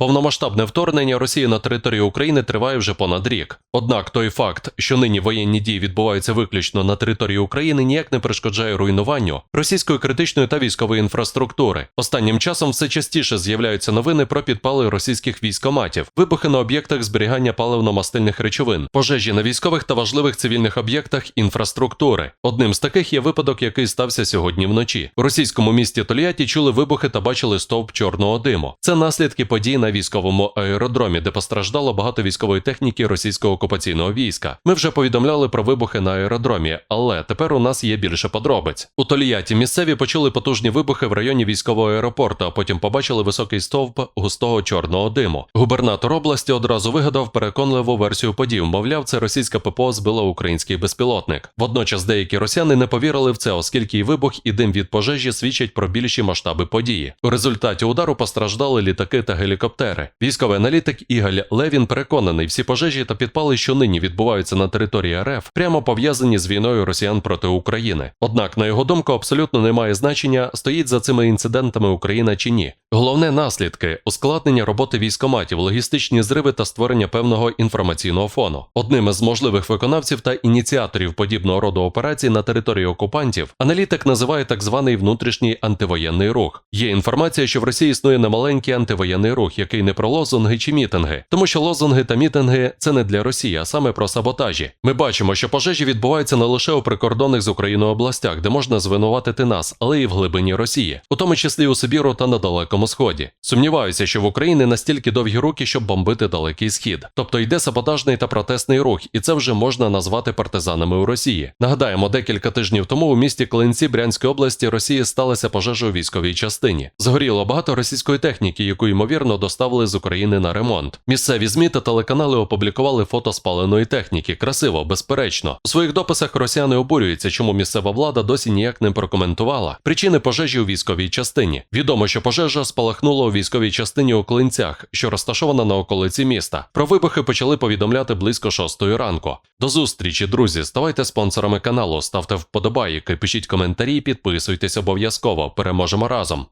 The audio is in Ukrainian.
Повномасштабне вторгнення Росії на територію України триває вже понад рік. Однак той факт, що нині воєнні дії відбуваються виключно на території України, ніяк не перешкоджає руйнуванню російської критичної та військової інфраструктури. Останнім часом все частіше з'являються новини про підпали російських військоматів, вибухи на об'єктах зберігання паливно-мастильних речовин, пожежі на військових та важливих цивільних об'єктах інфраструктури. Одним з таких є випадок, який стався сьогодні вночі. У російському місті Тольятті чули вибухи та бачили стовп чорного диму. Це наслідки подій на військовому аеродромі, де постраждало багато військової техніки російського окупаційного війська. Ми вже повідомляли про вибухи на аеродромі, але тепер у нас є більше подробиць. У Тольятті місцеві почули потужні вибухи в районі військового аеропорту, а потім побачили високий стовп густого чорного диму. Губернатор області одразу вигадав переконливу версію подій. Мовляв, це російська ППО збила український безпілотник. Водночас деякі росіяни не повірили в це, оскільки і вибух, і дим від пожежі свідчать про більші масштаби події. У результаті удару постраждали літаки та гелікоптери. Військовий аналітик Ігаль Левін переконаний, всі пожежі та підпали, що нині відбуваються на території РФ, прямо пов'язані з війною росіян проти України. Однак, на його думку, абсолютно немає значення, стоїть за цими інцидентами Україна чи ні. Головне наслідки ускладнення роботи військоматів, логістичні зриви та створення певного інформаційного фону. Одним із можливих виконавців та ініціаторів подібного роду операцій на території окупантів аналітик називає так званий внутрішній антивоєнний рух. Є інформація, що в Росії існує немаленький антивоєнний рух, який не про лозунги чи мітинги, тому що лозунги та мітинги це не для Росії, а саме про саботажі. Ми бачимо, що пожежі відбуваються не лише у прикордонних з Україною областях, де можна звинуватити нас, але й в глибині Росії, у тому числі у Сибіру та на далекому сході. Сумніваюся, що в Україні настільки довгі руки, щоб бомбити далекий схід. Тобто йде саботажний та протестний рух, і це вже можна назвати партизанами у Росії. Нагадаємо, декілька тижнів тому у місті Клинці Брянської області Росії сталася пожежа у військовій частині. Згоріло багато російської техніки, яку ймовірно доставили з України на ремонт. Місцеві змі та телеканали опублікували фото спаленої техніки. Красиво, безперечно. У своїх дописах росіяни обурюються, чому місцева влада досі ніяк не прокоментувала причини пожежі у військовій частині. Відомо, що пожежа спалахнула у військовій частині у Клинцях, що розташована на околиці міста. Про вибухи почали повідомляти близько шостої ранку. До зустрічі, друзі. Ставайте спонсорами каналу, ставте вподобайки, пишіть коментарі, підписуйтесь обов'язково. Переможемо разом.